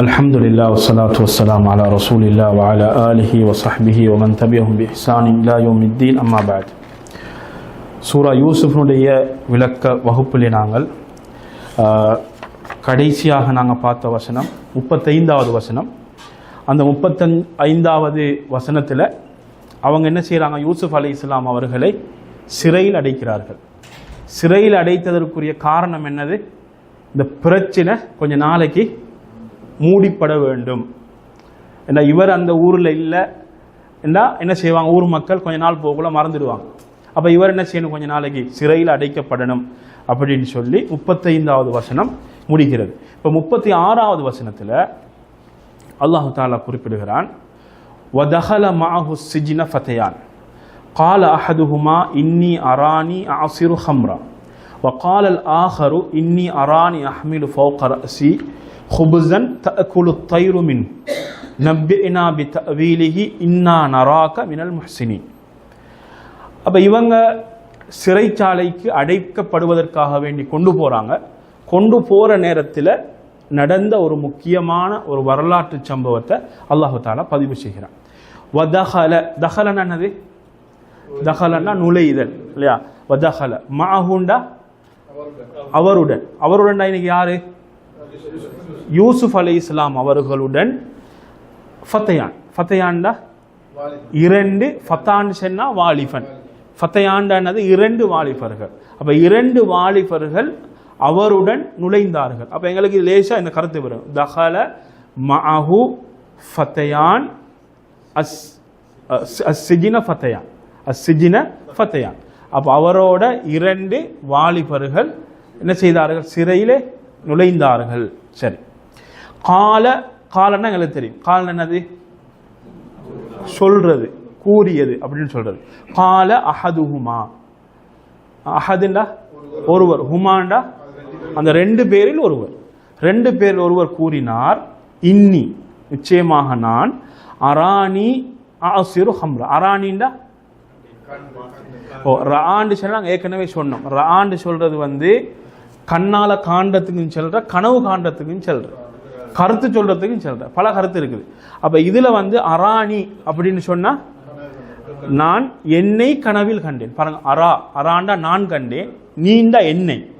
அல்ஹம்துலில்லா வசலாத்து வசலாம் அலா ரசூலில்லா வல அலிஹி வசஹ்பிஹி ஒமன் தபியஹும் இஹ்சான் இல்லா யோமித்தீன் அம்மாபாத் சூரா யூசுஃபினுடைய விளக்க வகுப்பில் நாங்கள் கடைசியாக நாங்கள் பார்த்த வசனம் முப்பத்தைந்தாவது வசனம். அந்த முப்பத்தஞ் ஐந்தாவது வசனத்தில் அவங்க என்ன செய்கிறாங்க யூசுஃப் அலி இஸ்லாம் அவர்களை சிறையில் அடைக்கிறார்கள். சிறையில் அடைத்ததற்குரிய காரணம் என்னது? இந்த பிரச்சனை கொஞ்சம் நாளைக்கு மூடிப்பட வேண்டும் ஏன்னா இவர் அந்த ஊரில் இல்லை என்ன என்ன செய்வாங்க ஊர் மக்கள் கொஞ்ச நாள் போகக்குள்ள மறந்துடுவாங்க அப்போ இவர் என்ன செய்யணும் கொஞ்ச நாளைக்கு சிறையில் அடைக்கப்படணும் அப்படின்னு சொல்லி முப்பத்தைந்தாவது வசனம் முடிகிறது இப்போ முப்பத்தி ஆறாவது வசனத்தில் அல்லாஹு தாலா குறிப்பிடுகிறான் وَدَخَلَ مَعَهُ السِّجْنَ فَتَيَانِ قال أحدهما إني أراني أعصر خمرا وقال الآخر إني أراني أحمل فوق رأسي ஹுபுசன் தகுலு தைருமின் நம்பினா பி தவீலிஹி இன்னா நராக்க மினல் முஹ்சினி அப்போ இவங்க சிறைச்சாலைக்கு அடைக்கப்படுவதற்காக வேண்டி கொண்டு போகிறாங்க கொண்டு போகிற நேரத்தில் நடந்த ஒரு முக்கியமான ஒரு வரலாற்று சம்பவத்தை அல்லாஹு தாலா பதிவு செய்கிறான். வதஹல தஹலன் என்னது? தஹலன்னா நுழைதல் இல்லையா? வதஹல மாஹுண்டா அவருடன். அவருடன் இன்னைக்கு யாரு? யூசுப் அலை இஸ்லாம் அவர்களுடன் ஃபத்தையான். ஃபத்தையான்டா? இரண்டு ஃபத்தான் சொன்னா வாலிபன். ஃபத்தையாண்டானது இரண்டு வாலிபர்கள். அப்ப இரண்டு வாலிபர்கள் அவருடன் நுழைந்தார்கள். அப்ப எங்களுக்கு இது லேசா இந்த கருத்து வரும். தஹல மஅஹு ஃபத்தையான் அஸ் அஸ்- அஸ்ஸிஜின ஃபத்தையான். அஸ்ஸிஜின ஃபத்தையான். அப்ப அவரோட இரண்டு வாலிபர்கள் என்ன செய்தார்கள்? சிறையிலே நுழைந்தார்கள். சரி. கால காலன்னா எங்களுக்கு தெரியும். காலம் என்னது? சொல்றது கூறியது அப்படின்னு சொல்றது. கால அஹது ஹுமா அஹதுண்டா ஒருவர். ஹுமாண்டா? அந்த ரெண்டு பேரில் ஒருவர். ரெண்டு பேரில் ஒருவர் கூறினார் இன்னி. நிச்சயமாக நான் அராணி ஆசிரு ஹம்ரா. அராணிண்டா ஓ ராண்டு சொன்னால் ஏற்கனவே சொன்னோம். ராண்டு சொல்றது வந்து கண்ணால காண்டத்துக்கும் செல்ற கனவு காண்டத்துக்கும் செல்ற. கருத்து சொல்றதுக்கும் செல்ற. பல கருத்து இருக்குது. அப்ப இதுல வந்து அராணி அப்படின்னு சொன்னா நான் என்னை கனவில் கண்டேன். பாருங்க அரா அராண்டா நான் கண்டேன் நீண்டா என்னை.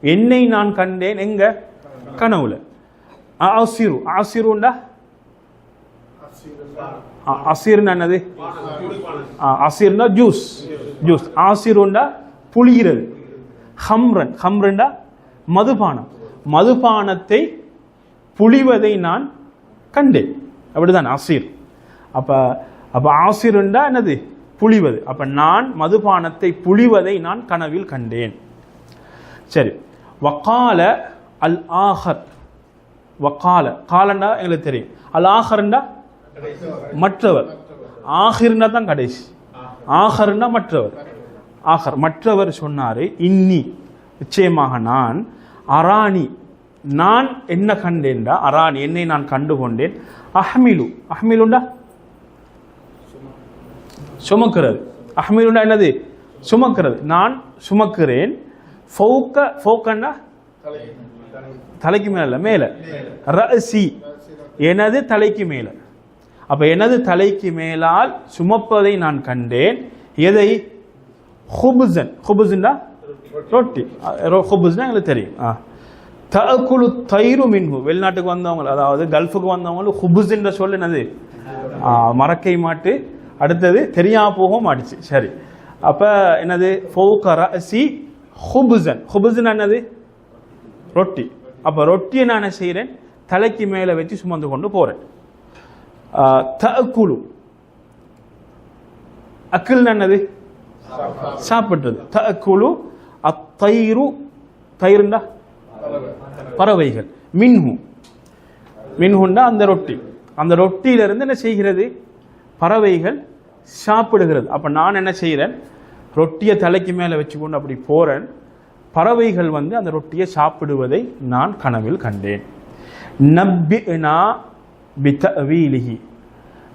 என்னை நான் கண்டேன் எங்க? கனவுல. ஆசிரு ஆசிருண்டா அ- அசீர்னா என்னது? ஆ, அசீர்னா ஜூஸ். ஜூஸ். ஆசிருண்டா புளிகிறது ஹம்ரன். ஹம்ரண்டா மதுபானம். மதுபானத்தை புழிவதை நான் கண்டேன். அப்படிதான் ஆசிர். அப்ப அப்ப ஆசிருண்டா என்னது? புழிவது அப்ப நான் மதுபானத்தை புழிவதை நான் கனவில் கண்டேன். சரி. வக்கால அல் ஆஹர். வக்கால. காலண்டா எங்களுக்கு தெரியும். அல் ஆஹர்ண்டா மற்றவர். ஆஹிர்னா தான் கடைசி. ஆஹர்னா மற்றவர். ஆஹர். மற்றவர் சொன்னாரு இன்னி. நிச்சயமாக நான் அராணி. நான் என்ன கண்டேன்டா? அராணி என்னை நான் கண்டு கொண்டேன் அஹ்மிலு. அஹ்மிலுண்டா? சுமக்கிறது. அஹ்மிலுண்டா என்னது? சுமக்கிறது. நான் சுமக்கிறேன். ஃபோக்க ஃபௌக்கன்னா? தலைக்கு மேல மேலே மேல. ரசி. எனது தலைக்கு மேல. அப்ப எனது தலைக்கு மேலால் சுமப்பதை நான் கண்டேன். எதை? ஹுபுசன். ஹுபுசன்டா ரொட்டி. ஹுபுஸ்னா எங்களுக்கு தெரியும். ஆ. தகுலு தயிரு மின்ஹு. வெளிநாட்டுக்கு வந்தவங்க அதாவது கல்ஃபுக்கு வந்தவங்களும் ஹுபுஸ்ன்ற சொல்ல என்னது? ஆ, மரக்கை மாட்டு. அடுத்தது தெரியாம போக மாட்டுச்சு. சரி. அப்ப என்னது? ஃபௌக ரசி ஹுபுசன் ஹுபுசன் என்னது? ரொட்டி. அப்போ ரொட்டியை நான் என்ன செய்கிறேன் தலைக்கு மேலே வச்சு சுமந்து கொண்டு போகிறேன் தகுலு அக்கில் என்னது? சாப்பிட்டது தகுலு அத்தைரு தயிருண்டா பறவைகள். மின்ஹு. மின்ஹுண்டா அந்த ரொட்டி. அந்த ரொட்டியிலிருந்து என்ன செய்கிறது? பறவைகள் சாப்பிடுகிறது. அப்போ நான் என்ன செய்கிறேன் ரொட்டியை தலைக்கு மேலே வச்சுக்கொண்டு அப்படி போகிறேன் பறவைகள் வந்து அந்த ரொட்டியை சாப்பிடுவதை நான் கனவில் கண்டேன். நப்பினா பித்தவீலிஹி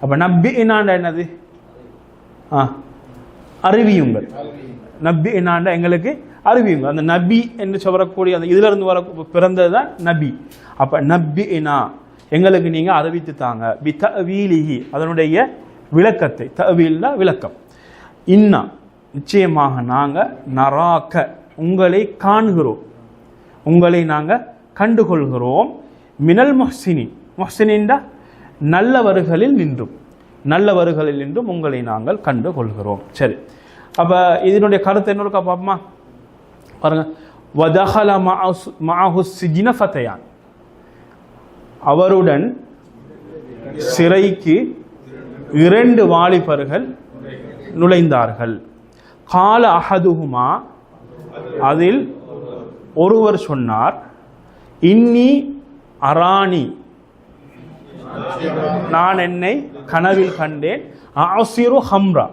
அப்போ நப்பினாண்டா என்னது? ஆ அறிவியுங்கள் நபி என்னாண்டா எங்களுக்கு அறிவியுங்க. அந்த நபி என்று சொல்லக்கூடிய அந்த இதுல இருந்து வர பிறந்தது தான் நபி. அப்ப நபி எனா எங்களுக்கு நீங்கள் அறிவித்து தாங்க. பி தவீலிஹி அதனுடைய விளக்கத்தை. தவீல்னா விளக்கம். இன்னா நிச்சயமாக நாங்கள் நராக்க உங்களை காண்கிறோம். உங்களை நாங்கள் கண்டுகொள்கிறோம். மினல் மொஹ்சினி. மொஹ்சினின்டா நல்லவர்களில் நின்றும். நல்லவர்களில் நின்றும் உங்களை நாங்கள் கண்டுகொள்கிறோம். சரி. அப்போ இதனுடைய கருத்து என்னொருக்கா பார்ப்போமா பாருங்க. வதஹல மஅஹு சிஜின ஃபதையான் அவருடன் சிறைக்கு இரண்டு வாலிபர்கள் நுழைந்தார்கள். கால அஹதுஹுமா அதில் ஒருவர் சொன்னார் இன்னி அராணி நான் என்னை கனவில் கண்டேன் ஆசிரு ஹம்ரா.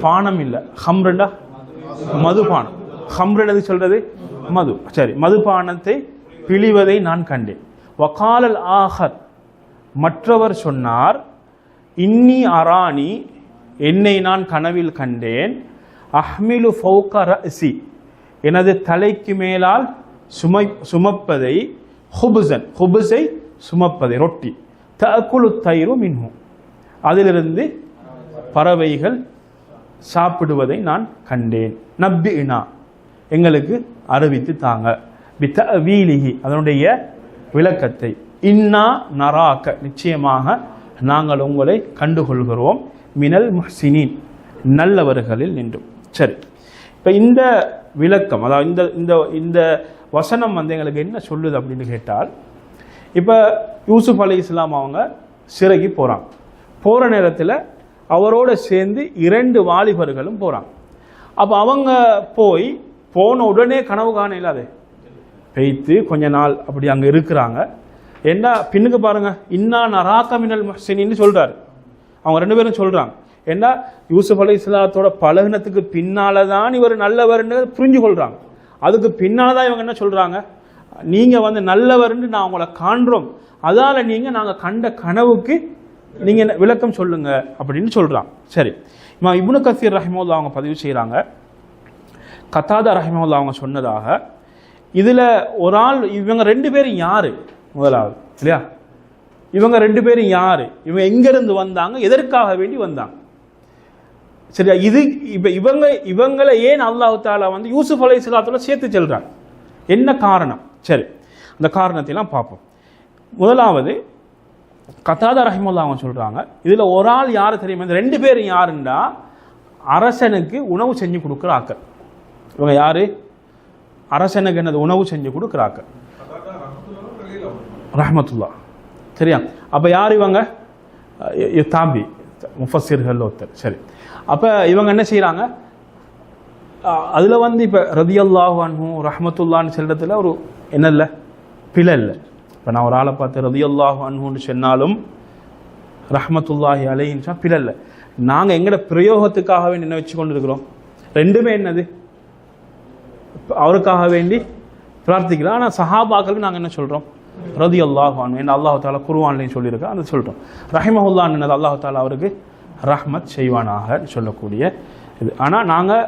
பானம் இல்லை ஹம்ரண்டா? மதுபானம். ஹம்ருன்னு சொல்றது? மது. சரி மதுபானத்தை பிழிவதை நான் கண்டேன். வகாலல் ஆஹத் மற்றவர் சொன்னார் இன்னி அராணி என்னை நான் கனவில் கண்டேன். அஹ்மிலு ஃபௌகரசி எனது தலைக்கு மேலால் சுமை சுமப்பதை ஹுபுசன் ஹுபுசை சுமப்பதை ரொட்டி. தகுலு தயிரும் மின்ஹும் அதிலிருந்து பறவைகள் சாப்பிடுவதை நான் கண்டேன். நப்பி இனா எங்களுக்கு அறிவித்து தாங்க. பித்த வீலிகி அதனுடைய விளக்கத்தை. இன்னா நராக்க நிச்சயமாக நாங்கள் உங்களை கண்டுகொள்கிறோம். மினல் முஹ்சினின். நல்லவர்களில் நின்றும். சரி. இப்போ இந்த விளக்கம் அதாவது இந்த இந்த இந்த வசனம் வந்து எங்களுக்கு என்ன சொல்லுது அப்படின்னு கேட்டால் இப்போ யூசுப் அலி இஸ்லாம் அவங்க சிறைக்கு போகிறாங்க போகிற நேரத்தில் அவரோட சேர்ந்து இரண்டு வாலிபர்களும் போகிறாங்க அப்போ அவங்க போய் போன உடனே கனவு காண இல்லாத. பெய்த்து கொஞ்ச நாள் அப்படி அங்கே இருக்கிறாங்க. என்ன பின்னுக்கு பாருங்க. இன்னா நராக்க மினல் முஹ்சினின்னு சொல்றாரு. அவங்க ரெண்டு பேரும் சொல்றாங்க. ஏன்னா யூசுப் அலி இஸ்லாத்தோட பழகுனத்துக்கு பின்னால தான் இவர் நல்லவர்னு புரிஞ்சு கொள்றாங்க அதுக்கு பின்னால் தான் இவங்க என்ன சொல்றாங்க? நீங்க வந்து நல்லவர்னு நான் உங்களை காண்றோம். அதால நீங்க நாங்கள் கண்ட கனவுக்கு நீங்க என்ன விளக்கம் சொல்லுங்க அப்படின்னு சொல்கிறான் சரி. இம்மா இப்னு கசீர் ரஹிமுல்லா அவங்க பதிவு செய்கிறாங்க கத்தாதா ரஹிமுல்லா அவங்க சொன்னதாக இதுல ஒரு ஆள் இவங்க ரெண்டு பேரும் யாரு? முதலாவது. இல்லையா? இவங்க ரெண்டு பேரும் யாரு? இவங்க எங்கிருந்து வந்தாங்க? எதற்காக வேண்டி வந்தாங்க? சரியா? இது இப்ப இவங்க இவங்களை ஏன் அல்லாஹு தாலா வந்து யூசுப் அலை சலாத்துல சேர்த்து செல்றாங்க? என்ன காரணம்? சரி. அந்த காரணத்தைலாம் பார்ப்போம். முதலாவது கத்தாதா ரஹிமுல்லா அவங்க சொல்கிறாங்க இதில் ஒரு ஆள் யாரு தெரியுமா? இந்த ரெண்டு பேரும் யாருண்டா? அரசனுக்கு உணவு செஞ்சு கொடுக்குற ஆக்கள் இவங்க யார்? அரசனுக்கு என்னது? உணவு செஞ்சு கொடுக்குற ஆக்கள் ரஹமத்துல்லா. சரியா? அப்போ யார் இவங்க? தாம்பி. முஃபசிர்கள் ஒருத்தர். சரி. அப்போ இவங்க என்ன செய்கிறாங்க அதில் வந்து இப்போ ரதியல்லாஹ் அன்ஹு ரஹமத்துல்லான்னு சொல்கிறதுல ஒரு என்ன இல்லை பிழை இல்லை. இப்போ நான் ஒரு ஆளை பார்த்து ரதியல்லாஹு அன்ஹுன்னு சொன்னாலும் ரஹமத்துல்லாஹி அலைன்னு சொன்னா இல்லை நாங்கள் எங்களோட பிரயோகத்துக்காக வேண்டி என்ன வச்சு கொண்டு இருக்கிறோம் ரெண்டுமே என்னது? அவருக்காக வேண்டி பிரார்த்திக்கலாம் ஆனால் சஹாபாக்களுக்கு நாங்கள் என்ன சொல்கிறோம் ரதி அல்லாஹ் என்ன அல்லாஹு தாலா குருவான்லையும் சொல்லியிருக்கா அதை சொல்கிறோம் ரஹிமஹுல்லான் என்னது? அல்லாஹு தாலா அவருக்கு ரஹ்மத் செய்வானாக சொல்லக்கூடிய இது. ஆனால் நாங்கள்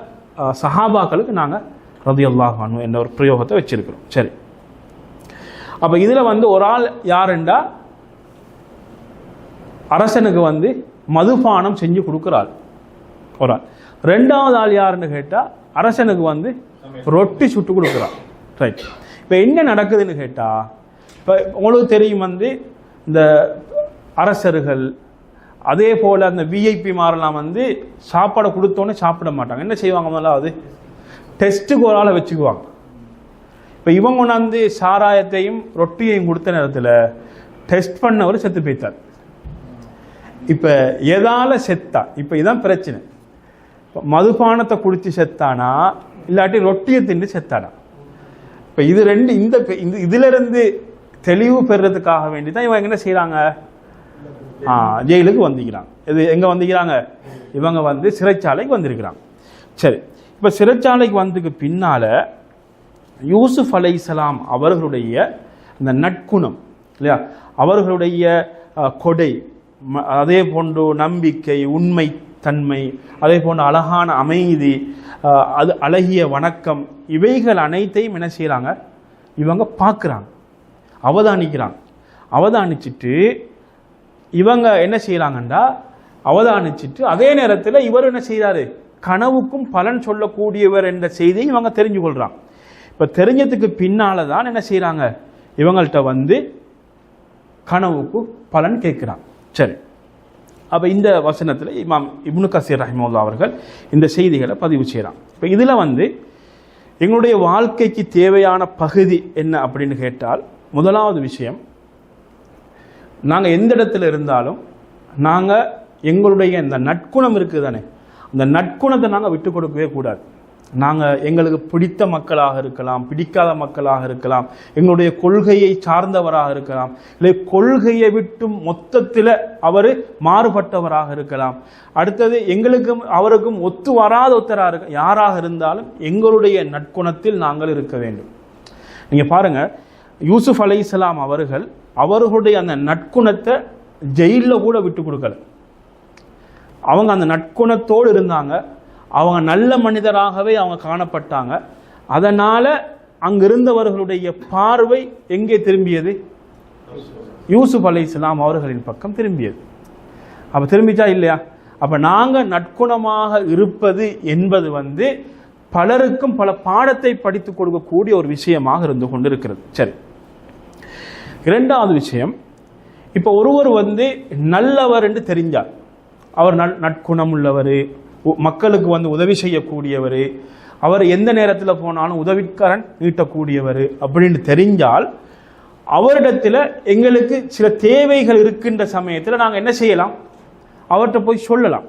சஹாபாக்களுக்கு நாங்கள் ரதி அல்லாஹ் என்ற ஒரு பிரயோகத்தை வச்சுருக்கிறோம். சரி. அப்போ இதில் வந்து ஒரு ஆள் யாருண்டா? அரசனுக்கு வந்து மதுபானம் செஞ்சு கொடுக்குறாள். ஒரு ஆள். ரெண்டாவது ஆள் யாருன்னு கேட்டால் அரசனுக்கு வந்து ரொட்டி சுட்டு கொடுக்குறாள். ரைட் இப்போ என்ன நடக்குதுன்னு கேட்டால் இப்போ உங்களுக்கு தெரியும் வந்து இந்த அரசர்கள் அதே போல் அந்த விஐபி மாரெல்லாம் வந்து சாப்பாடை கொடுத்தோன்னே சாப்பிட மாட்டாங்க. என்ன செய்வாங்க முதலாவது? டெஸ்ட்டுக்கு ஒரு ஆளை வச்சுக்குவாங்க. இப்போ இவங்க கொண்டாந்து சாராயத்தையும் ரொட்டியையும் கொடுத்த நேரத்தில் டெஸ்ட் பண்ணவர் செத்து போய்த்தார் இப்போ எதால செத்தா இப்போ இதான் பிரச்சனை. இப்போ மதுபானத்தை குடித்து செத்தானா இல்லாட்டி ரொட்டியை தின்று செத்தானா? இப்போ இது ரெண்டு இந்த இந்த இதுலேருந்து தெளிவு பெறுறதுக்காக வேண்டி தான் இவங்க என்ன செய்கிறாங்க ஆ ஜெயிலுக்கு வந்திக்கிறாங்க இது எங்கே வந்திக்கிறாங்க இவங்க வந்து சிறைச்சாலைக்கு வந்திருக்கிறாங்க. சரி இப்போ சிறைச்சாலைக்கு வந்ததுக்கு பின்னால் யூசுஃப் அலை இஸ்லாம் அவர்களுடைய அந்த நற்குணம் இல்லையா? அவர்களுடைய கொடை ம- அதே போன்று நம்பிக்கை உண்மை தன்மை அதே போன்று அழகான அமைதி அது அழகிய வணக்கம் இவைகள் அனைத்தையும் என்ன செய்கிறாங்க இவங்க பார்க்குறாங்க. அவதானிக்கிறாங்க. அவதானிச்சிட்டு இவங்க என்ன செய்கிறாங்கண்டா அவதானிச்சிட்டு அதே நேரத்தில் இவர் என்ன செய்கிறாரு கனவுக்கும் பலன் சொல்லக்கூடியவர் என்ற செய்தியை இவங்க தெரிஞ்சு கொள்கிறாங்க இப்போ தெரிஞ்சதுக்கு பின்னால தான் என்ன செய்கிறாங்க இவங்கள்ட்ட வந்து கனவுக்கு பலன் கேட்குறாங்க சரி. அப்போ இந்த வசனத்தில் இமாம் இப்னு கசீர் ரஹிமுல்லா அவர்கள் இந்த செய்திகளை பதிவு செய்கிறாங்க இப்போ இதில் வந்து எங்களுடைய வாழ்க்கைக்கு தேவையான பகுதி என்ன அப்படின்னு கேட்டால் முதலாவது விஷயம் நாங்கள் எந்த இடத்துல இருந்தாலும் நாங்கள் எங்களுடைய இந்த நற்குணம் இருக்குது தானே அந்த நற்குணத்தை நாங்கள் விட்டு கொடுக்கவே கூடாது. நாங்கள் எங்களுக்கு பிடித்த மக்களாக இருக்கலாம் பிடிக்காத மக்களாக இருக்கலாம் எங்களுடைய கொள்கையை சார்ந்தவராக இருக்கலாம் இல்லை கொள்கையை விட்டு மொத்தத்தில் அவர் மாறுபட்டவராக இருக்கலாம். அடுத்தது எங்களுக்கும் அவருக்கும் ஒத்து வராத ஒத்தராக இருக்க யாராக இருந்தாலும் எங்களுடைய நற்குணத்தில் நாங்கள் இருக்க வேண்டும். நீங்கள் பாருங்கள் யூசுப் இஸ்லாம் அவர்கள் அவர்களுடைய அந்த நற்குணத்தை ஜெயிலில் கூட விட்டு கொடுக்கல. அவங்க அந்த நற்குணத்தோடு இருந்தாங்க அவங்க நல்ல மனிதராகவே அவங்க காணப்பட்டாங்க. அதனால் அங்கிருந்தவர்களுடைய பார்வை எங்கே திரும்பியது? யூசுப் அலைஹிஸ்ஸலாம் அவர்களின் பக்கம் திரும்பியது. அப்போ திரும்பிச்சா இல்லையா? அப்போ நாங்கள் நற்குணமாக இருப்பது என்பது வந்து பலருக்கும் பல பாடத்தை படித்து கொடுக்கக்கூடிய ஒரு விஷயமாக இருந்து கொண்டிருக்கிறது. சரி. இரண்டாவது விஷயம் இப்போ ஒருவர் வந்து நல்லவர் என்று தெரிஞ்சார். அவர் நல் நற்குணம் உள்ளவர் மக்களுக்கு வந்து உதவி செய்யக்கூடியவர் அவர் எந்த நேரத்தில் போனாலும் உதவிக்கரன் நீட்டக்கூடியவர் அப்படின்னு தெரிஞ்சால் அவரிடத்தில் எங்களுக்கு சில தேவைகள் இருக்கின்ற சமயத்தில் நாங்கள் என்ன செய்யலாம்? அவர்கிட்ட போய் சொல்லலாம்.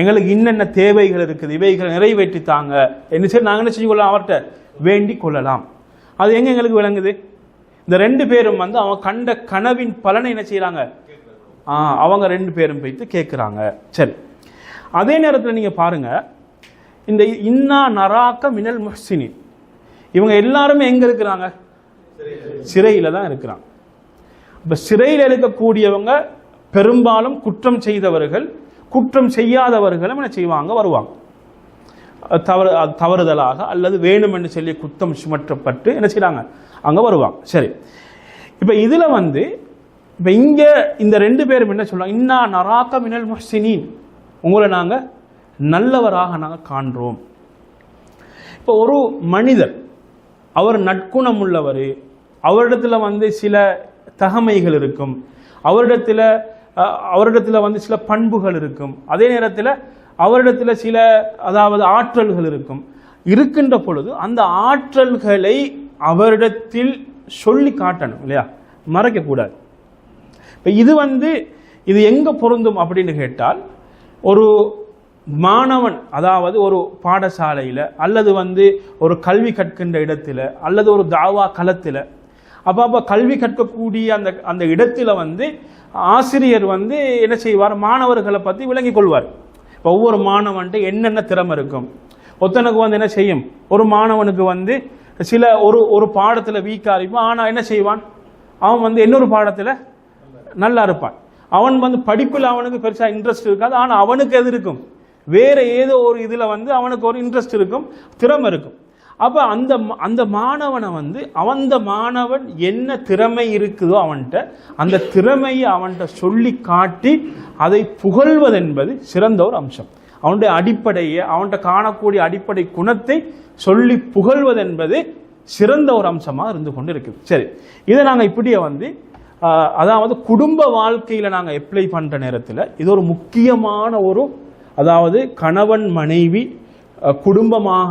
எங்களுக்கு இன்னென்ன தேவைகள் இருக்குது இவைகளை நிறைவேற்றி தாங்க என்ன சரி நாங்கள் என்ன செஞ்சு கொள்ளலாம் அவர்கிட்ட வேண்டி கொள்ளலாம். அது எங்கே எங்களுக்கு விளங்குது? இந்த ரெண்டு பேரும் வந்து அவங்க கண்ட கனவின் பலனை என்ன செய்கிறாங்க அவங்க ரெண்டு பேரும் போய்த்து கேட்குறாங்க. சரி. அதே நேரத்தில் நீங்க பாருங்க இந்த இன்னா நராக்க மினல் முஹ்சினின். இவங்க எல்லாருமே எங்க இருக்கிறாங்க? சிறையில தான் இருக்கிறாங்க. இப்ப சிறையில் இருக்கக்கூடியவங்க பெரும்பாலும் குற்றம் செய்தவர்கள் குற்றம் செய்யாதவர்களும் என்ன செய்வாங்க? வருவாங்க. தவறு தவறுதலாக அல்லது வேணும் என்று சொல்லி குத்தம் சுமற்றப்பட்டு என்ன செய்கிறாங்க அங்க வருவாங்க. சரி. இப்ப இதுல வந்து இப்ப இங்க இந்த ரெண்டு பேரும் என்ன சொல்லுவாங்க இன்னா நராக்க மினல் முஹ்சினின். உங்களை நாங்கள் நல்லவராக நாங்கள் காண்றோம். இப்போ ஒரு மனிதர் அவர் நற்குணம் உள்ளவர் அவரிடத்தில் வந்து சில தகமைகள் இருக்கும். அவரிடத்தில் அவரிடத்தில் வந்து சில பண்புகள் இருக்கும். அதே நேரத்தில் அவரிடத்தில் சில அதாவது ஆற்றல்கள் இருக்கும். இருக்கின்ற பொழுது அந்த ஆற்றல்களை அவரிடத்தில் சொல்லி காட்டணும் இல்லையா? மறைக்கக்கூடாது. இப்போ இது வந்து இது எங்கே பொருந்தும் அப்படின்னு கேட்டால் ஒரு மாணவன் அதாவது ஒரு பாடசாலையில் அல்லது வந்து ஒரு கல்வி கற்கின்ற இடத்துல அல்லது ஒரு தாவா களத்தில் அப்போ அப்போ கல்வி கற்கக்கூடிய அந்த அந்த இடத்துல வந்து ஆசிரியர் வந்து என்ன செய்வார்? மாணவர்களை பற்றி விளங்கிக் கொள்வார். இப்போ ஒவ்வொரு மாணவன்ட்டு என்னென்ன திறமை இருக்கும்? ஒருத்தனுக்கு வந்து என்ன செய்யும்? ஒரு மாணவனுக்கு வந்து சில ஒரு ஒரு பாடத்தில் வீக்காக இருப்பான். ஆனால் என்ன செய்வான்? அவன் வந்து இன்னொரு பாடத்தில் நல்லா இருப்பான். அவன் வந்து படிப்பில் அவனுக்கு பெருசாக இன்ட்ரெஸ்ட் இருக்காது. ஆனால் அவனுக்கு எது இருக்கும்? வேறு ஏதோ ஒரு இதில் வந்து அவனுக்கு ஒரு இன்ட்ரெஸ்ட் இருக்கும் திறமை இருக்கும். அப்போ அந்த அந்த மாணவனை வந்து அந்த மாணவன் என்ன திறமை இருக்குதோ அவன்கிட்ட அந்த திறமையை அவன்கிட்ட சொல்லி காட்டி அதை புகழ்வதென்பது சிறந்த ஒரு அம்சம். அவனுடைய அடிப்படையை அவன்கிட்ட காணக்கூடிய அடிப்படை குணத்தை சொல்லி புகழ்வதென்பது சிறந்த ஒரு அம்சமாக இருந்து கொண்டு இருக்குது சரி இதை நாங்கள் இப்படியே வந்து அதாவது குடும்ப வாழ்க்கையில் நாங்கள் அப்ளை பண்ணுற நேரத்தில் இது ஒரு முக்கியமான ஒரு அதாவது கணவன் மனைவி குடும்பமாக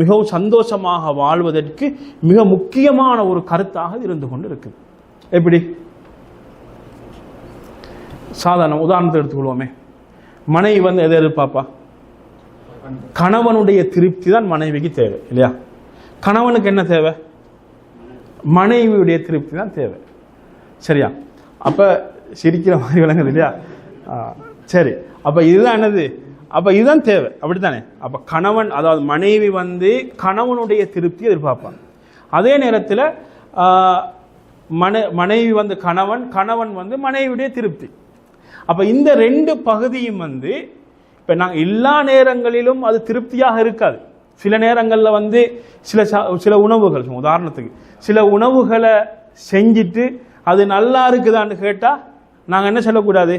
மிகவும் சந்தோஷமாக வாழ்வதற்கு மிக முக்கியமான ஒரு கருத்தாக இருந்து கொண்டு இருக்குது எப்படி? சாதாரண உதாரணத்தை எடுத்துக்கொள்வோமே. மனைவி வந்து எதை எதிர்பார்ப்பா? கணவனுடைய திருப்தி தான் மனைவிக்கு தேவை இல்லையா? கணவனுக்கு என்ன தேவை? மனைவியுடைய திருப்தி தான் தேவை. சரியா? அப்போ சிரிக்கிற மாதிரி விளங்குது இல்லையா? சரி. அப்போ இதுதான் என்னது? அப்போ இதுதான் தேவை. அப்படித்தானே? அப்போ கணவன் அதாவது மனைவி வந்து கணவனுடைய திருப்தி எதிர்பார்ப்பான். அதே நேரத்தில் மனை மனைவி வந்து கணவன் கணவன் வந்து மனைவியுடைய திருப்தி. அப்போ இந்த ரெண்டு பகுதியும் வந்து இப்போ நாங்கள் எல்லா நேரங்களிலும் அது திருப்தியாக இருக்காது. சில நேரங்களில் வந்து சில சில உணவுகள் உதாரணத்துக்கு சில உணவுகளை செஞ்சுட்டு அது நல்லா இருக்குதான்னு கேட்டால் நாங்கள் என்ன சொல்லக்கூடாது?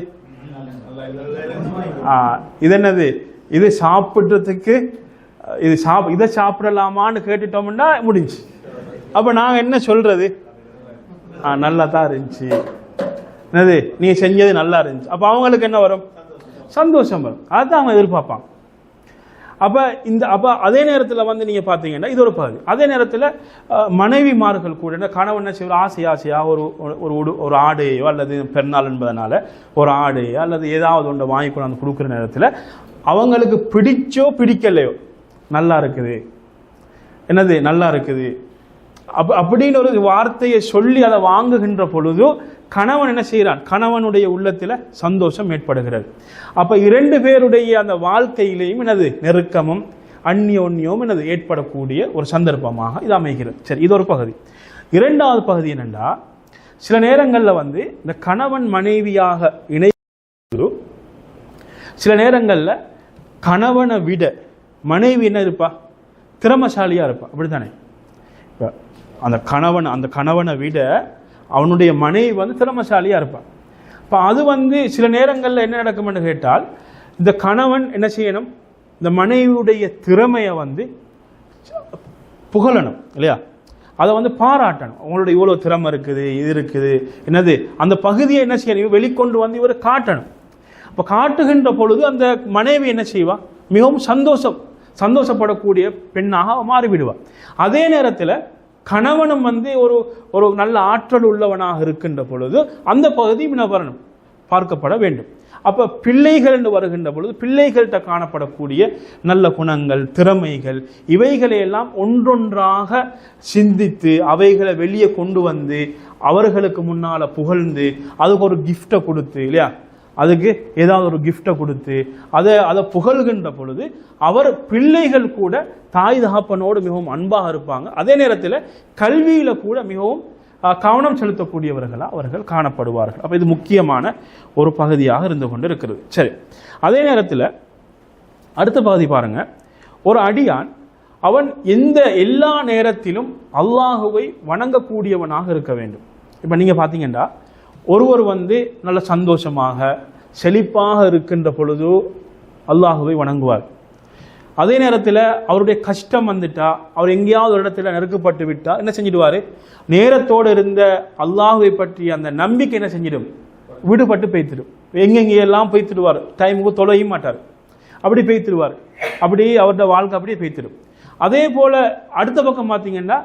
ஆ, இது என்னது? இது சாப்பிட்றதுக்கு இது சாப் இதை சாப்பிடலாமான்னு கேட்டுட்டோம்னா முடிஞ்சு அப்போ நாங்கள் என்ன சொல்றது? ஆ நல்லா தான் இருந்துச்சு. என்னது? நீ செஞ்சது நல்லா இருந்துச்சு. அப்போ அவங்களுக்கு என்ன வரும்? சந்தோஷம் வரும். அதுதான் அவங்க எதிர்பார்ப்பாங்க. அப்போ இந்த அப்போ அதே நேரத்தில் வந்து நீங்கள் பார்த்தீங்கன்னா இது ஒரு பகுதி. அதே நேரத்தில் மனைவிமார்கள் கூட இந்த கணவன் என்ன செய்வார்? ஆசை ஆசையாக ஒரு ஒரு- ஒரு உடு ஒரு ஆடையோ அல்லது பெருநாள் என்பதனால ஒரு ஆடையோ அல்லது ஏதாவது ஒன்றை வாங்கி கொண்டாந்து கொடுக்குற நேரத்தில் அவங்களுக்கு பிடிச்சோ பிடிக்கலையோ நல்லா இருக்குது. என்னது? நல்லா இருக்குது. அப் அப்படின்னு ஒரு வார்த்தையை சொல்லி அதை வாங்குகின்ற பொழுது கணவன் என்ன செய்கிறான்? கணவனுடைய உள்ளத்தில் சந்தோஷம் ஏற்படுகிறது. அப்போ இரண்டு பேருடைய அந்த வாழ்க்கையிலையும் என்னது? நெருக்கமும் அந்நியோன்யமும் என்னது? ஏற்படக்கூடிய ஒரு சந்தர்ப்பமாக இது அமைகிறது. சரி இது ஒரு பகுதி. இரண்டாவது பகுதி என்னென்னா சில நேரங்களில் வந்து இந்த கணவன் மனைவியாக இணை சில நேரங்களில் கணவனை விட மனைவி என்ன இருப்பா? திறமசாலியாக இருப்பா. அப்படித்தானே? தானே அந்த கணவன் அந்த கணவனை விட அவனுடைய மனைவி வந்து திறமசாலியாக இருப்பான் இப்போ அது வந்து சில நேரங்களில் என்ன நடக்கும்னு கேட்டால் இந்த கணவன் என்ன செய்யணும்? இந்த மனைவியுடைய திறமையை வந்து புகழணும் இல்லையா? அதை வந்து பாராட்டணும். உங்களோட இவ்வளோ திறமை இருக்குது இது இருக்குது. என்னது? அந்த பகுதியை என்ன செய்யணும்? வெளிக்கொண்டு வந்து இவர் காட்டணும். அப்போ காட்டுகின்ற பொழுது அந்த மனைவி என்ன செய்வா? மிகவும் சந்தோஷம் சந்தோஷப்படக்கூடிய பெண்ணாக மாறிவிடுவாள் அதே நேரத்தில் கணவனும் வந்து ஒரு ஒரு நல்ல ஆற்றல் உள்ளவனாக இருக்கின்ற பொழுது அந்த பகுதி வினவரணும் பார்க்கப்பட வேண்டும். அப்போ பிள்ளைகள் என்று வருகின்ற பொழுது பிள்ளைகள்கிட்ட காணப்படக்கூடிய நல்ல குணங்கள் திறமைகள் இவைகளையெல்லாம் ஒன்றொன்றாக சிந்தித்து அவைகளை வெளியே கொண்டு வந்து அவர்களுக்கு முன்னால் புகழ்ந்து அதுக்கு ஒரு கிஃப்டை கொடுத்து இல்லையா? அதுக்கு ஏதாவது ஒரு கிஃப்டை கொடுத்து அதை அதை புகழ்கின்ற பொழுது அவர் பிள்ளைகள் கூட தாய் தகப்பனோடு மிகவும் அன்பாக இருப்பாங்க. அதே நேரத்தில் கல்வியில் கூட மிகவும் கவனம் செலுத்தக்கூடியவர்களாக அவர்கள் காணப்படுவார்கள். அப்போ இது முக்கியமான ஒரு பகுதியாக இருந்து கொண்டு இருக்கிறது சரி. அதே நேரத்தில் அடுத்த பகுதி பாருங்க. ஒரு அடியான் அவன் எந்த எல்லா நேரத்திலும் அல்லாஹுவை வணங்கக்கூடியவனாக இருக்க வேண்டும். இப்போ நீங்கள் பார்த்தீங்கன்னா ஒருவர் வந்து நல்ல சந்தோஷமாக செழிப்பாக இருக்கின்ற பொழுது அல்லாஹுவை வணங்குவார். அதே நேரத்தில் அவருடைய கஷ்டம் வந்துட்டா அவர் எங்கேயாவது ஒரு இடத்துல நெருக்கப்பட்டு விட்டா என்ன செஞ்சிடுவார்? நேரத்தோடு இருந்த அல்லாஹுவை பற்றிய அந்த நம்பிக்கை என்ன செஞ்சிடும்? விடுபட்டு பெய்த்திடும். எங்கெங்கெல்லாம் பெய்த்திடுவார்? டைமுக்கு தொலையும் மாட்டார். அப்படி பெய்த்திடுவார். அப்படி அவரோட வாழ்க்கை அப்படியே பெய்த்திடும். அதே போல் அடுத்த பக்கம் பார்த்தீங்கன்னா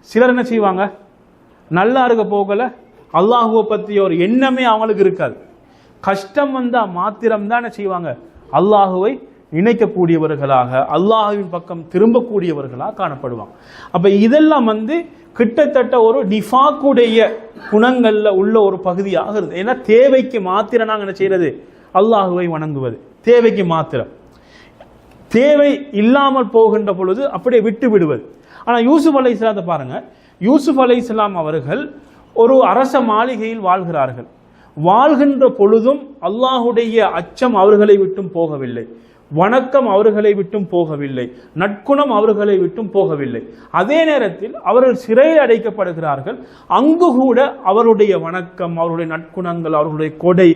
சிலர் என்ன செய்வாங்க? நல்லா இருக்க போகலை அல்லாஹுவை பற்றிய ஒரு எண்ணமே அவங்களுக்கு இருக்காது. கஷ்டம் வந்தால் மாத்திரம்தான் என்ன செய்வாங்க. அல்லாஹுவை நினைக்கக்கூடியவர்களாக அல்லாஹுவின் பக்கம் திரும்பக்கூடியவர்களாக காணப்படுவாங்க. அப்போ இதெல்லாம் வந்து கிட்டத்தட்ட ஒரு நிஃபாக்குடைய குணங்களில் உள்ள ஒரு பகுதியாக இருக்குது. ஏன்னா தேவைக்கு மாத்திரம் நாங்கள் என்ன செய்யறது? அல்லாஹுவை வணங்குவது. தேவைக்கு மாத்திரம். தேவை இல்லாமல் போகின்ற பொழுது அப்படியே விட்டு விடுவது. ஆனால் யூசுப் அலை இஸ்லாத்தை பாருங்க. யூசுப் அலை இஸ்லாம் அவர்கள் ஒரு அரச மாளிகையில் வாழ்கிறார்கள். வாழ்கின்ற பொழுதும் அல்லாஹுடைய அச்சம் அவர்களை விட்டும் போகவில்லை. வணக்கம் அவர்களை விட்டும் போகவில்லை. நற்குணம் அவர்களை விட்டும் போகவில்லை. அதே நேரத்தில் அவர்கள் சிறையில் அடைக்கப்படுகிறார்கள். அங்கு கூட அவருடைய வணக்கம் அவருடைய நற்குணங்கள் அவர்களுடைய கொடை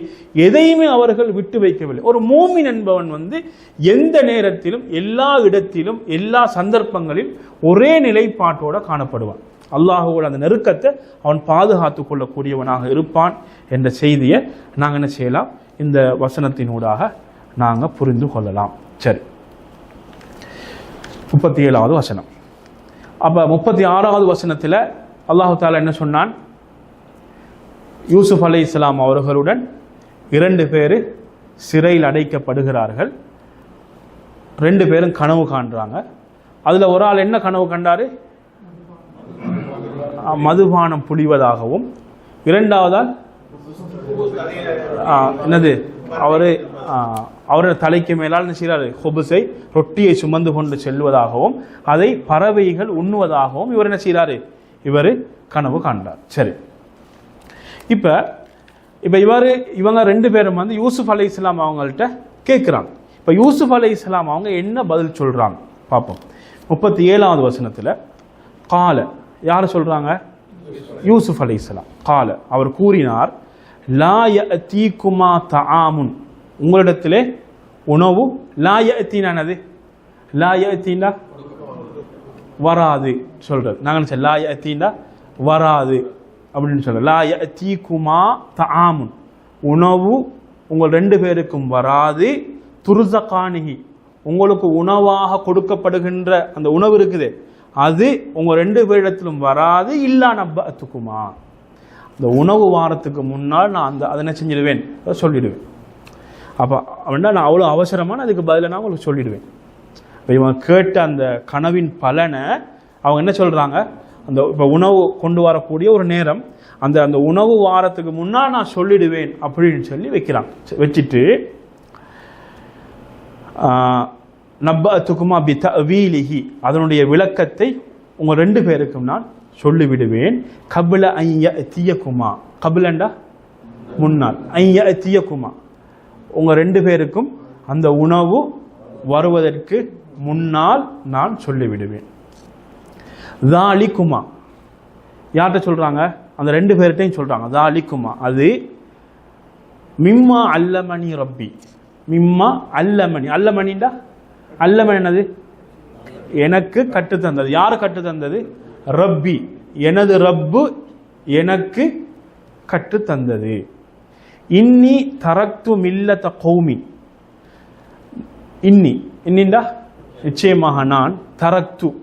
எதையுமே அவர்கள் விட்டு வைக்கவில்லை. ஒரு மூமின் என்பவன் வந்து எந்த நேரத்திலும் எல்லா இடத்திலும் எல்லா சந்தர்ப்பங்களிலும் ஒரே நிலைப்பாட்டோட காணப்படுவான். அல்லாஹுவோட அந்த நெருக்கத்தை அவன் பாதுகாத்து கொள்ளக்கூடியவனாக இருப்பான் என்ற செய்தியை நாங்கள் என்ன செய்யலாம்? இந்த வசனத்தினூடாக நாங்கள் புரிந்து கொள்ளலாம். சரி. முப்பத்தி ஏழாவது வசனம். அப்போ முப்பத்தி ஆறாவது வசனத்தில் அல்லாஹு தாலா என்ன சொன்னான்? யூசுப் அலி இஸ்லாம் அவர்களுடன் இரண்டு பேர் சிறையில் அடைக்கப்படுகிறார்கள். ரெண்டு பேரும் கனவு காண்றாங்க. அதில் ஒரு ஆள் என்ன கனவு கண்டாரு? மதுபானம் புழிவதாகவும் இரண்டாவதால் என்னது அவரு ஆஹ், அவருடைய தலைக்கு மேலால் என்ன ஹொபுசை ரொட்டியை சுமந்து கொண்டு செல்வதாகவும் அதை பறவைகள் உண்ணுவதாகவும் இவர் என்ன செய்கிறாரு? இவர் கனவு காண்டார் சரி. இப்போ இப்போ இவர் இவங்க ரெண்டு பேரும் வந்து யூசுப் அலை இஸ்லாம் அவங்கள்ட்ட கேட்குறாங்க. இப்போ யூசுப் அலை இஸ்லாம் அவங்க என்ன பதில் சொல்கிறாங்க பார்ப்போம் முப்பத்தி ஏழாவது வசனத்தில் கால யார் சொல்கிறாங்க யூசுஃப் அலி இஸ்லாம் கால. அவர் கூறினார் லாய தீக்குமா தாமுன் உங்களிடத்திலே உணவு லாய தீனானது லாய தீண்டா வராது சொல்றது நாங்கள் லாய தீண்டா வராது அப்படின்னு சொல்றோம் லாய தீக்குமா தாமுன் உணவு உங்கள் ரெண்டு பேருக்கும் வராது. துர்சகானிகி. உங்களுக்கு உணவாக கொடுக்கப்படுகின்ற அந்த உணவு இருக்குது அது உங்க ரெண்டு பேரிடத்திலும் வராது இல்லா நப்பத்துக்குமா இந்த உணவு வாரத்துக்கு முன்னால் நான் அந்த அதை என்ன செஞ்சிடுவேன். சொல்லிடுவேன். அப்போ அப்படின்னா நான் அவ்வளோ அவசரமான அதுக்கு பதிலாக நான் உங்களுக்கு சொல்லிடுவேன். இப்போ இவன் கேட்ட அந்த கனவின் பலனை அவங்க என்ன சொல்கிறாங்க அந்த இப்போ உணவு கொண்டு வரக்கூடிய ஒரு நேரம் அந்த அந்த உணவு வாரத்துக்கு முன்னால் நான் சொல்லிடுவேன் அப்படின்னு சொல்லி வைக்கிறான். வச்சுட்டு நப்பத்துக்குமா பி வீலிஹி அதனுடைய விளக்கத்தை உங்கள் ரெண்டு பேருக்கும் நான் சொல்லிவிடுவேன். கபில ஐய தீயக்குமா கபிலண்டா? முன்னால். ஐய தீயக்குமா உங்கள் ரெண்டு பேருக்கும் அந்த உணவு வருவதற்கு முன்னால் நான் சொல்லிவிடுவேன். தாலிக்குமா யார்கிட்ட சொல்கிறாங்க அந்த ரெண்டு பேர்கிட்டையும் சொல்கிறாங்க தாலிக்குமா அது மிம்மா அல்லமணி ரப்பி. மிம்மா அல்லமணி. அல்லமணிண்டா? அல்லமணி என்னது? எனக்கு கற்று தந்தது. யார் கற்று தந்தது? ரப்பி. எனது ரப்பு எனக்கு கற்று தந்தது. இன்னி தரக்து மில்லத்த கௌமி. இன்னி. இன்னிண்டா நிச்சயமாக நான் தரக்து.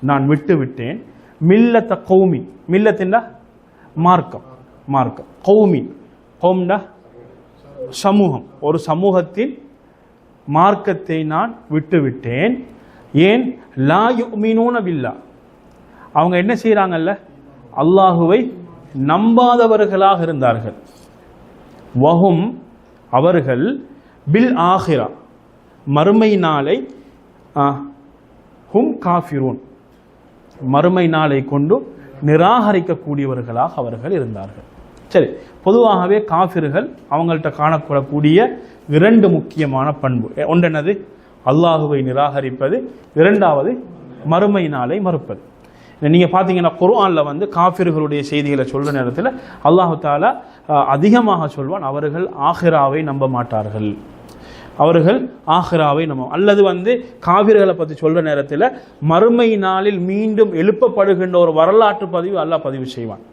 நான் விட்டு விட்டேன். மில்லத்த கௌமி. மில்லத்தின்டா? மார்க்கம். மார்க்கம். கௌமி. கௌம்டா? சமூகம். ஒரு சமூகத்தின் மார்க்கத்தை நான் விட்டுவிட்டேன். ஏன்? லா யுமினூன பில்லா. அவங்க என்ன செய்கிறாங்கல்ல அல்லாஹுவை நம்பாதவர்களாக இருந்தார்கள். வஹும் அவர்கள் பில் ஆஹிரா. மறுமை நாளை ஆ, ஹும் காஃபிரூன். மறுமை நாளை கொண்டு நிராகரிக்கக்கூடியவர்களாக அவர்கள் இருந்தார்கள். சரி பொதுவாகவே காஃபிர்கள் அவங்கள்ட்ட காணப்படக்கூடிய இரண்டு முக்கியமான பண்பு. எ- ஒன்று என்னது அல்லாஹுவை நிராகரிப்பது. இரண்டாவது மறுமை நாளை மறுப்பது. நீங்கள் பார்த்தீங்கன்னா குர்ஆனில் வந்து காஃபிர்களுடைய செய்திகளை சொல்கிற நேரத்தில் அல்லாஹு தாலா அதிகமாக சொல்வான் அவர்கள் ஆஹிராவை நம்ப மாட்டார்கள். அவர்கள் ஆஹிராவை நம்ப அல்லது வந்து காவிர்களை பற்றி சொல்கிற நேரத்தில் மறுமை நாளில் மீண்டும் எழுப்பப்படுகின்ற ஒரு வரலாற்று பதிவு அல்லாஹ் பதிவு செய்வான்.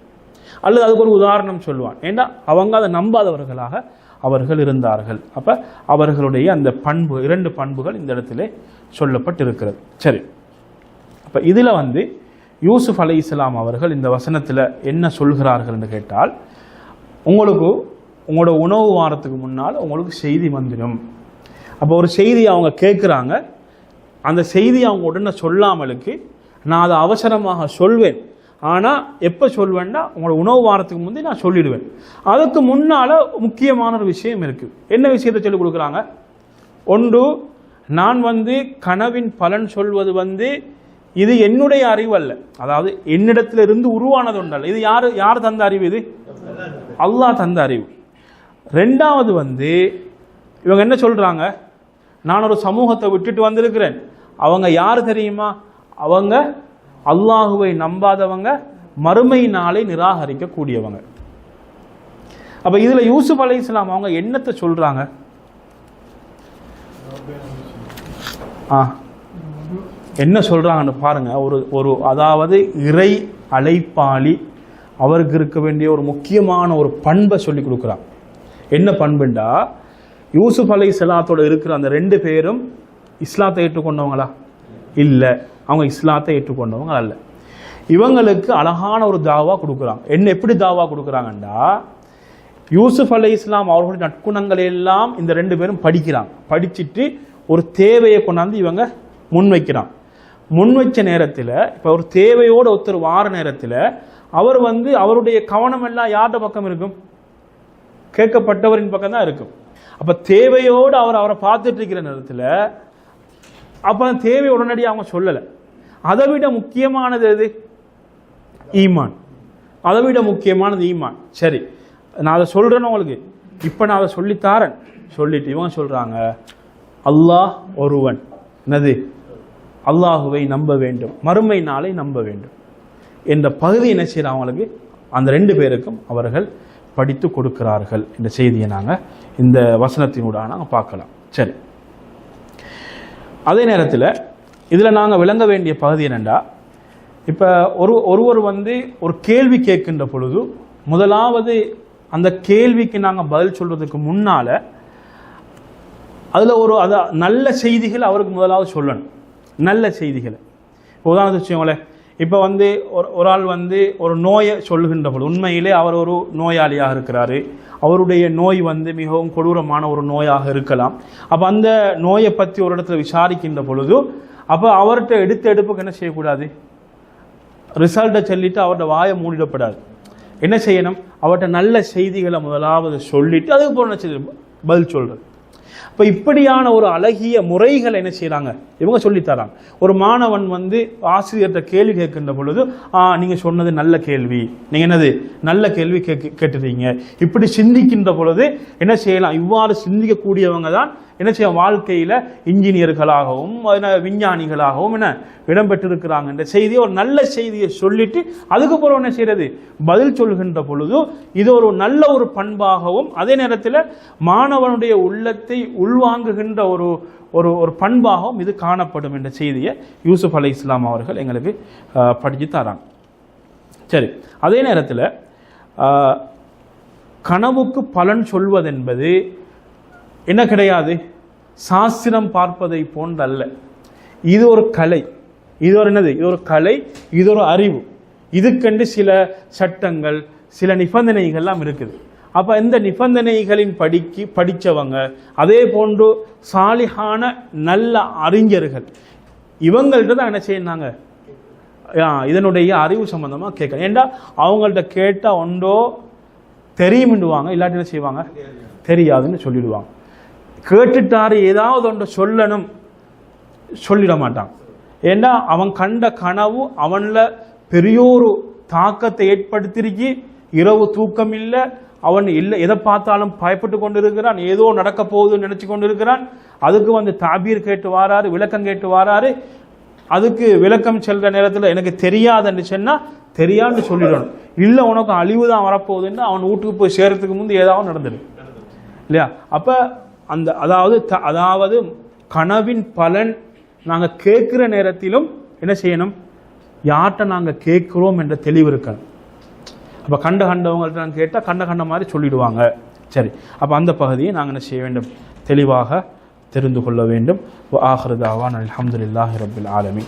அல்லது அதுக்கு ஒரு உதாரணம் சொல்லுவான் ஏன்னா அவங்க அதை நம்பாதவர்களாக அவர்கள் இருந்தார்கள். அப்போ அவர்களுடைய அந்த பண்பு இரண்டு பண்புகள் இந்த இடத்துல சொல்லப்பட்டிருக்கிறது. சரி. அப்போ இதில் வந்து யூசுப் அலி இஸ்லாம் அவர்கள் இந்த வசனத்தில் என்ன சொல்கிறார்கள் என்று கேட்டால் உங்களுக்கு உங்களோட உணவு வாரத்துக்கு முன்னால் உங்களுக்கு செய்தி வந்துடும். அப்போ ஒரு செய்தி அவங்க கேட்குறாங்க. அந்த செய்தி அவங்க உடனே சொல்லாமலுக்கு நான் அதை அவசரமாக சொல்வேன். ஆனால் எப்போ சொல்வேன்னா உங்களோட உணவு வாரத்துக்கு முந்தைய நான் சொல்லிடுவேன். அதுக்கு முன்னால் முக்கியமான ஒரு விஷயம் இருக்குது என்ன விஷயத்தை சொல்லிக் கொடுக்குறாங்க? ஒன்று நான் வந்து கனவின் பலன் சொல்வது வந்து இது என்னுடைய அறிவு அல்ல. அதாவது என்னிடத்திலிருந்து உருவானது ஒன்றல்ல. இது யார் யார் தந்த அறிவு இது? அல்லாஹ் தந்த அறிவு. ரெண்டாவது வந்து இவங்க என்ன சொல்கிறாங்க நான் ஒரு சமூகத்தை விட்டுட்டு வந்திருக்கிறேன். அவங்க யார் தெரியுமா? அவங்க அல்லாஹுவை நம்பாதவங்க மறுமை நாளை நிராகரிக்க கூடியவங்க அப்ப இதுல யூசுப் இஸ்லாம் அவங்க என்னத்தை சொல்றாங்க? ஆ. என்ன சொல்றாங்கன்னு பாருங்க. ஒரு ஒரு அதாவது இறை அழைப்பாளி அவருக்கு இருக்க வேண்டிய ஒரு முக்கியமான ஒரு பண்பை சொல்லி கொடுக்குறான். என்ன பண்புண்டா? யூசுப் அலை சலாத்தோட இருக்கிற அந்த ரெண்டு பேரும் இஸ்லாத்தை ஏற்றுக்கொண்டவங்களா? இல்லை. அவங்க இஸ்லாத்தை ஏற்றுக்கொண்டவங்க அல்ல. இவங்களுக்கு அழகான ஒரு தாவா கொடுக்குறாங்க. என்ன எப்படி தாவா கொடுக்குறாங்கண்டா? யூசுஃப் அலி இஸ்லாம் அவர்களுடைய நற்குணங்களை எல்லாம் இந்த ரெண்டு பேரும் படிக்கிறாங்க. படிச்சுட்டு ஒரு தேவையை கொண்டாந்து இவங்க முன்வைக்கிறான் முன்வைச்ச நேரத்தில் இப்போ ஒரு தேவையோடு ஒருத்தர் வார நேரத்தில் அவர் வந்து அவருடைய கவனம் எல்லாம் யார்கிட்ட பக்கம் இருக்கும்? கேட்கப்பட்டவரின் பக்கம் தான் இருக்கும். அப்போ தேவையோடு அவர் அவரை பார்த்துட்டு இருக்கிற நேரத்தில் அப்போ அந்த தேவை உடனடியாக அவங்க சொல்லலை. அதை விட முக்கியமானது எது? ஈமான். அதை விட முக்கியமானது ஈமான். சரி. நான் அதை சொல்றேன்னு உங்களுக்கு. இப்போ நான் அதை சொல்லித்தாரேன் சொல்லிட்டு இவங்க சொல்றாங்க அல்லாஹ் ஒருவன். என்னது? அல்லாஹுவை நம்ப வேண்டும். மறுமை நாளை நம்ப வேண்டும். என்ற பகுதி என்ன செய்யறோம் அவங்களுக்கு? அந்த ரெண்டு பேருக்கும் அவர்கள் படித்து கொடுக்கிறார்கள் என்ற செய்தியை நாங்கள் இந்த வசனத்தினூடாக நாங்கள் பார்க்கலாம். சரி. அதே நேரத்தில் இதில் நாங்கள் விளங்க வேண்டிய பகுதி என்னென்னா இப்போ ஒரு ஒருவர் வந்து ஒரு கேள்வி கேட்கின்ற பொழுது முதலாவது அந்த கேள்விக்கு நாங்கள் பதில் சொல்றதுக்கு முன்னால் அதில் ஒரு அதை நல்ல செய்திகள் அவருக்கு முதலாவது சொல்லணும். நல்ல செய்திகளை. இப்போ உதாரணத்துக்கு வச்சுக்கோங்களேன் இப்போ வந்து ஒரு ஒரு ஆள் வந்து ஒரு நோயை சொல்லுகின்ற பொழுது உண்மையிலே அவர் ஒரு நோயாளியாக இருக்கிறாரு. அவருடைய நோய் வந்து மிகவும் கொடூரமான ஒரு நோயாக இருக்கலாம். அப்போ அந்த நோயை பற்றி ஒரு இடத்துல விசாரிக்கின்ற பொழுது அப்போ அவர்கிட்ட எடுத்த எடுப்புக்கு என்ன செய்யக்கூடாது? ரிசல்ட்டை சொல்லிட்டு அவர்கிட்ட வாயை மூடிடப்படாது. என்ன செய்யணும்? அவர்கிட்ட நல்ல செய்திகளை முதலாவது சொல்லிட்டு அதுக்கு போன பதில் சொல்றது. இப்போ இப்படியான ஒரு அழகிய முறைகள் என்ன செய்கிறாங்க இவங்க சொல்லித் தராங்க ஒரு மாணவன் வந்து ஆசிரியர்கிட்ட கேள்வி கேட்கின்ற பொழுது ஆ நீங்கள் சொன்னது நல்ல கேள்வி. நீங்கள் என்னது? நல்ல கேள்வி கேட்க கேட்டுறீங்க இப்படி சிந்திக்கின்ற பொழுது என்ன செய்யலாம்? இவ்வாறு சிந்திக்கக்கூடியவங்க தான் என்ன செய்ய வாழ்க்கையில் இன்ஜினியர்களாகவும் விஞ்ஞானிகளாகவும் என்ன இடம்பெற்றிருக்கிறாங்க. இந்த செய்தியை ஒரு நல்ல செய்தியை சொல்லிட்டு அதுக்கப்புறம் என்ன செய்யறது? பதில் சொல்கின்ற பொழுது இது ஒரு நல்ல ஒரு பண்பாகவும் அதே நேரத்தில் மாணவனுடைய உள்ளத்தை உள்வாங்குகின்ற ஒரு ஒரு ஒரு பண்பாகவும் இது காணப்படும் என்ற செய்தியை யூசுப் அலி இஸ்லாம் அவர்கள் எங்களுக்கு படித்து தராங்க. சரி அதே நேரத்தில் கனவுக்கு பலன் சொல்வதென்பது என்ன கிடையாது? சாஸ்திரம் பார்ப்பதை போன்றல்ல. இது ஒரு கலை. இது ஒரு என்னது? இது ஒரு கலை இது ஒரு அறிவு. இதுக்கென்று சில சட்டங்கள் சில நிபந்தனைகள்லாம் இருக்குது. அப்போ இந்த நிபந்தனைகளின் படிக்கு படித்தவங்க அதே போன்று சாலிகான நல்ல அறிஞர்கள் இவங்கள்ட்ட தான் என்ன செய்யறாங்க? ஆ, இதனுடைய அறிவு சம்பந்தமாக கேட்கணும். ஏண்டா? அவங்கள்ட்ட கேட்டால் ஒன்றோ தெரியுமிண்டுவாங்க இல்லாட்டி என்ன செய்வாங்க? தெரியாதுன்னு சொல்லிடுவாங்க. கேட்டுட்டாரு ஏதாவது ஒன்று சொல்லணும் சொல்லிட மாட்டான். ஏன்னா அவன் கண்ட கனவு அவனில் பெரியோரு தாக்கத்தை ஏற்படுத்திருக்கி இரவு தூக்கம் இல்லை அவன் இல்லை எதை பார்த்தாலும் பயப்பட்டு கொண்டிருக்கிறான் ஏதோ நடக்க போகுதுன்னு நினச்சி கொண்டிருக்கிறான். அதுக்கு வந்து தாபீர் கேட்டு வாராரு விளக்கம் கேட்டு வாராரு. அதுக்கு விளக்கம் செல்கிற நேரத்தில் எனக்கு தெரியாதுன்னு சொன்னால் தெரியாதுன்னு சொல்லிடணும். இல்லை உனக்கு அழிவு தான் வரப்போகுதுன்னு அவன் வீட்டுக்கு போய் சேர்றதுக்கு முந்து ஏதாவது நடந்துடும். இல்லையா? அப்போ அந்த அதாவது த- அதாவது கனவின் பலன் நாங்கள் கேட்குற நேரத்திலும் என்ன செய்யணும்? யார்கிட்ட நாங்கள் கேட்குறோம் என்ற தெளிவு இருக்கணும். அப்போ கண்ட கண்டவங்கள்ட்ட நாங்கள் கேட்டால் கண்ட கண்ட மாதிரி சொல்லிடுவாங்க. சரி. அப்போ அந்த பகுதியை நாங்கள் என்ன செய்ய வேண்டும்? தெளிவாக தெரிந்து கொள்ள வேண்டும். ஆஹ்ரதாவான் அலமதுல்லாஹி ரபில் ஆலமி